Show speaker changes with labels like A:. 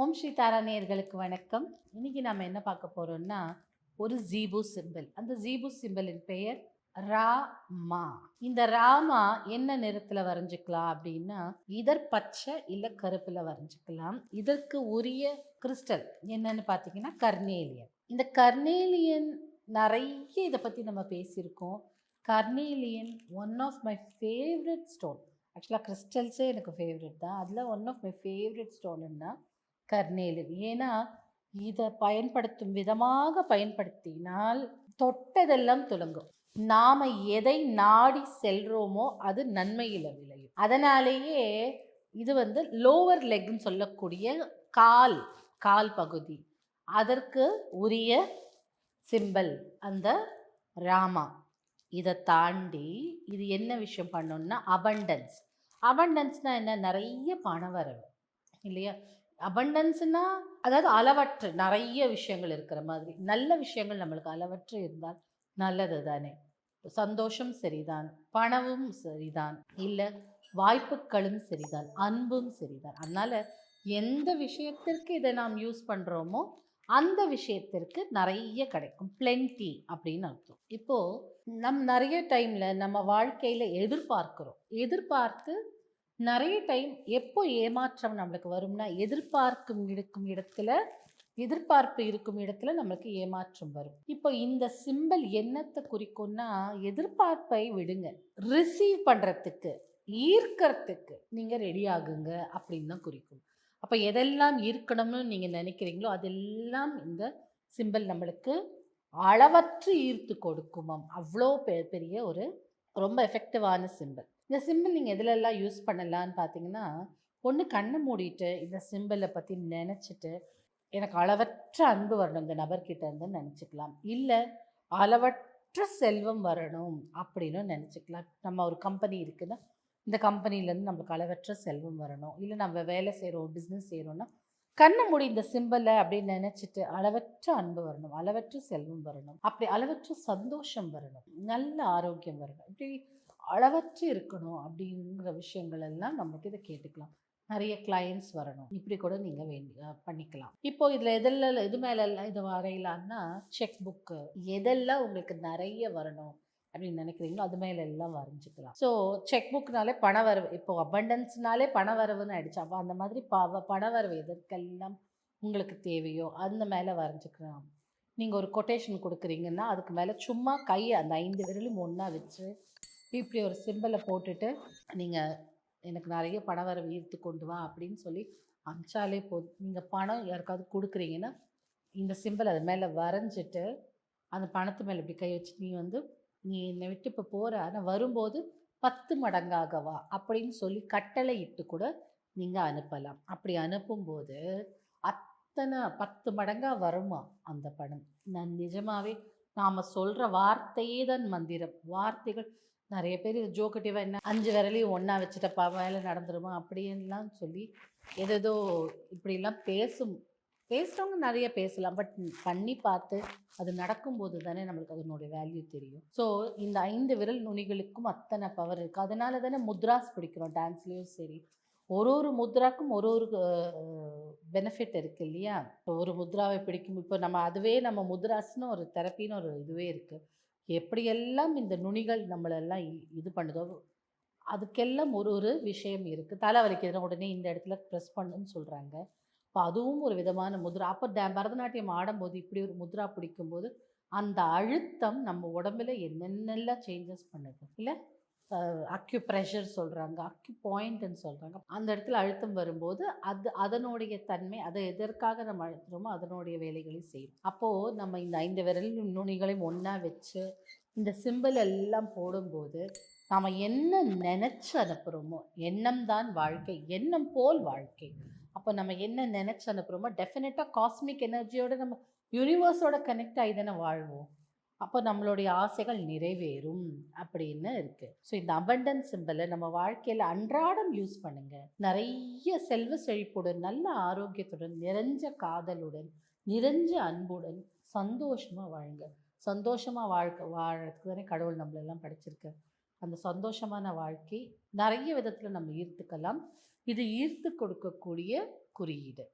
A: ஓம் ஸ்ரீ தாராநேயர்களுக்கு வணக்கம். இன்னைக்கு நம்ம என்ன பார்க்க போகிறோம்னா ஒரு ஜீபு சிம்பிள் அந்த ஜீபு சிம்பிளின் பெயர் ராமா இந்த ராமா என்ன நிறத்தில் வரைஞ்சிக்கலாம் அப்படின்னா இதர் பச்சை இல்லை கருப்பில் வரைஞ்சிக்கலாம். இதற்கு உரிய கிறிஸ்டல் என்னன்னு பார்த்தீங்கன்னா கர்னேலியன். இந்த கர்னேலியன் நிறைய இதை பற்றி நம்ம பேசியிருக்கோம். Carnelian one of my favourite stone ஆக்சுவலாக கிறிஸ்டல்ஸே எனக்கு ஃபேவரட் தான். அதில் ஒன் ஆஃப் மை ஃபேவரட் ஸ்டோனுன்னா கர்னேலு ஏன்னா இதை பயன்படுத்தும் விதமாக பயன்படுத்தினால் தொட்டதெல்லாம் துலங்கும். நாம எதை நாடி செல்றோமோ அது நன்மையில் விளையும். அதனாலேயே இது வந்து லோவர் லெக்னு சொல்லக்கூடிய கால் கால் பகுதி. அதற்கு உரிய சிம்பல் அந்த ராமா. இதை தாண்டி இது என்ன விஷயம் பண்ணணும்னா அபண்டன்ஸ் அபண்டன்ஸ்னால் என்ன? நிறைய பணம் வரவு இல்லையா? அபண்டன்ஸ்னா அதாவது அளவற்று நிறைய விஷயங்கள் இருக்கிற மாதிரி. நல்ல விஷயங்கள் நம்மளுக்கு அளவற்று இருந்தால் நல்லது தானே சந்தோஷம் சரிதான் பணமும் சரிதான் இல்லை வாய்ப்புகளும் சரிதான் அன்பும் சரிதான். அதனால் எந்த விஷயத்திற்கு இதை நாம் யூஸ் பண்ணுறோமோ அந்த விஷயத்திற்கு நிறைய கிடைக்கும். பிளென்டி அப்படின்னு அர்த்தம். இப்போது நம் நிறைய டைமில் நம்ம வாழ்க்கையில் எதிர்பார்க்குறோம். எதிர்பார்த்து நிறைய டைம் எப்போ ஏமாற்றம் நம்மளுக்கு வரும்னா எதிர்பார்க்கும் இருக்கும் இடத்துல எதிர்பார்ப்பு இருக்கும் இடத்துல நம்மளுக்கு ஏமாற்றம் வரும். இப்போ இந்த சிம்பல் என்னத்தை குறிக்கும்னா எதிர்பார்ப்பை விடுங்க. ரிசீவ் பண்ணுறதுக்கு ஈர்க்கிறதுக்கு நீங்கள் ரெடி ஆகுங்க அப்படின்னு தான் குறிக்கும். அப்போ எதெல்லாம் ஈர்க்கணும்னு நீங்கள் நினைக்கிறீங்களோ அதெல்லாம் இந்த சிம்பல் நம்மளுக்கு அளவற்று ஈர்த்து கொடுக்குமாம். அவ்வளோ பெ பெரிய ஒரு ரொம்ப எஃபெக்டிவான சிம்பல் இந்த சிம்பிள் நீங்கள் எதுலெல்லாம் யூஸ் பண்ணலான்னு பார்த்தீங்கன்னா ஒன்று கண்ணை மூடிட்டு இந்த சிம்பிளை பற்றி நினச்சிட்டு எனக்கு அளவற்ற அன்பு வரணும் இந்த நபர்கிட்ட இருந்து நினச்சிக்கலாம். இல்லை அளவற்ற செல்வம் வரணும் அப்படின்னு நினச்சிக்கலாம். நம்ம ஒரு கம்பெனி இருக்குன்னா இந்த கம்பெனிலேருந்து நம்மளுக்கு அளவற்ற செல்வம் வரணும். இல்லை நம்ம வேலை செய்கிறோம் பிஸ்னஸ் செய்கிறோன்னா கண்ணை மூடி இந்த சிம்பிளை அப்படின்னு நினச்சிட்டு அளவற்ற அன்பு வரணும் அளவற்ற செல்வம் வரணும். அப்படி அளவற்ற சந்தோஷம் வரணும் நல்ல ஆரோக்கியம் வரணும். இப்படி அளவற்று இருக்கணும் அப்படிங்கிற விஷயங்கள் எல்லாம் நமக்கு இதை கேட்டுக்கலாம். நிறைய கிளையன்ஸ் வரணும். இப்படி கூட நீங்கள் வேண்டி பண்ணிக்கலாம். இப்போ இதில் எதெல்லாம் இது மேலெல்லாம் இது வரையலான்னா செக் புக்கு எதெல்லாம் உங்களுக்கு நிறைய வரணும் அப்படின்னு நினைக்கிறீங்களோ அது மேலே எல்லாம் வரைஞ்சிக்கலாம். ஸோ செக் புக்னாலே பண வரவு இப்போ அபண்டன்ஸ்னாலே பண வரவுன்னு ஆயிடுச்சு. அப்போ அந்த மாதிரி ப பண வரவு எதற்கெல்லாம் உங்களுக்கு தேவையோ அந்த மேலே வரைஞ்சிக்கலாம். நீங்கள் ஒரு கொட்டேஷன் கொடுக்குறீங்கன்னா அதுக்கு மேலே சும்மா கையை அந்த ஐந்து விரலும் ஒன்றா வச்சு இப்படி ஒரு சிம்பிளை போட்டுட்டு நீங்கள் எனக்கு நிறைய பணம் வர ஈர்த்து கொண்டு வா அப்படின்னு சொல்லி அமிச்சாலே போதும். நீங்கள் பணம் யாருக்காவது கொடுக்குறீங்கன்னா இந்த சிம்பிள் அது மேலே வரைஞ்சிட்டு அந்த பணத்து மேலே இப்படி கை வச்சு நீ வந்து நீ என்னை விட்டு இப்போ போகிற ஆனால் வரும்போது பத்து மடங்காக வா அப்படின்னு சொல்லி கட்டளை இட்டு கூட நீங்கள் அனுப்பலாம். அப்படி அனுப்பும்போது அத்தனை பத்து மடங்காக வருமா அந்த பணம்? நான் நிஜமாகவே நாம் சொல்கிற வார்த்தையே தான் மந்திரம். வார்த்தைகள் நிறைய பேர் இது ஜோக்கட்டிவாக என்ன அஞ்சு விரலையும் ஒன்றா வச்சுட்டப்பா வேலை நடந்துருமா அப்படின்லாம் சொல்லி எதேதோ இப்படிலாம் பேசும் பேசுகிறவங்க நிறைய பேசலாம். பட் பண்ணி பார்த்து அது நடக்கும்போது தானே நம்மளுக்கு அதனுடைய வேல்யூ தெரியும். ஸோ இந்த ஐந்து விரல் நுனிகளுக்கும் அத்தனை பவர் இருக்குது அதனால தானே முத்ராஸ் பிடிக்கிறோம் டான்ஸ்லேயும் சரி. ஒரு ஒரு முத்ராக்கும் ஒரு ஒரு பெனிஃபிட் இருக்குது இல்லையா? இப்போ ஒரு முத்ராவை பிடிக்கும். இப்போ நம்ம அதுவே நம்ம முத்ராஸ்னு ஒரு தெரப்பின்னு ஒரு இதுவே இருக்குது எப்படியெல்லாம் இந்த நுனிகள் நம்மளெல்லாம் இ- இது பண்ணுதோ அதுக்கெல்லாம் ஒரு ஒரு விஷயம் இருக்குது தலை வலிக்கிறதுனா உடனே இந்த இடத்துல ப்ரெஸ் பண்ணுன்னு சொல்கிறாங்க இப்போ அதுவும் ஒரு விதமான முத்ரா அப்போ டே பரதநாட்டியம் ஆடும்போது இப்படி ஒரு முத்ரா பிடிக்கும்போது அந்த அழுத்தம் நம்ம உடம்புல என்னென்னலாம் சேஞ்சஸ் பண்ணுது? இல்லை? அக்யூ ப்ரெஷர் சொல்கிறாங்க அக்யூ பாயிண்ட்னு சொல்கிறாங்க அந்த இடத்துல அழுத்தம் வரும்போது அது அதனுடைய தன்மை அதை எதற்காக நம்ம அழுத்துறோமோ அதனுடைய வேலைகளை செய்யும். அப்போது நம்ம இந்த ஐந்து விரல் நுனிகளையும் ஒன்றா வச்சு இந்த சிம்பிள் எல்லாம் போடும்போது நாம் என்ன நினச்சி அனுப்புகிறோமோ எண்ணம் தான் வாழ்க்கை எண்ணம் போல் வாழ்க்கை. அப்போ நம்ம என்ன நினச்சி அனுப்புகிறோமோ டெஃபினட்டாக காஸ்மிக் எனர்ஜியோட நம்ம யூனிவர்ஸோட கனெக்ட் ஆகி தானே வாழ்வோம். அப்போ நம்மளுடைய ஆசைகள் நிறைவேறும் அப்படின்னு இருக்குது ஸோ இந்த அபண்டன்ஸ் சிம்பிளை நம்ம வாழ்க்கையில் அன்றாடம் யூஸ் பண்ணுங்கள் நிறைய செல்வ செழிப்புடன் நல்ல ஆரோக்கியத்துடன் நிறைஞ்ச காதலுடன் நிறைஞ்ச அன்புடன் சந்தோஷமாக வாழுங்க. சந்தோஷமாக வாழ்க்கை வாழறதுக்கு தானே கடவுள் நம்மளெல்லாம் படிச்சிருக்க. அந்த சந்தோஷமான வாழ்க்கை நிறைய விதத்தில் நம்ம ஈர்த்துக்கலாம். இது ஈர்த்து கொடுக்கக்கூடிய குறியீடு.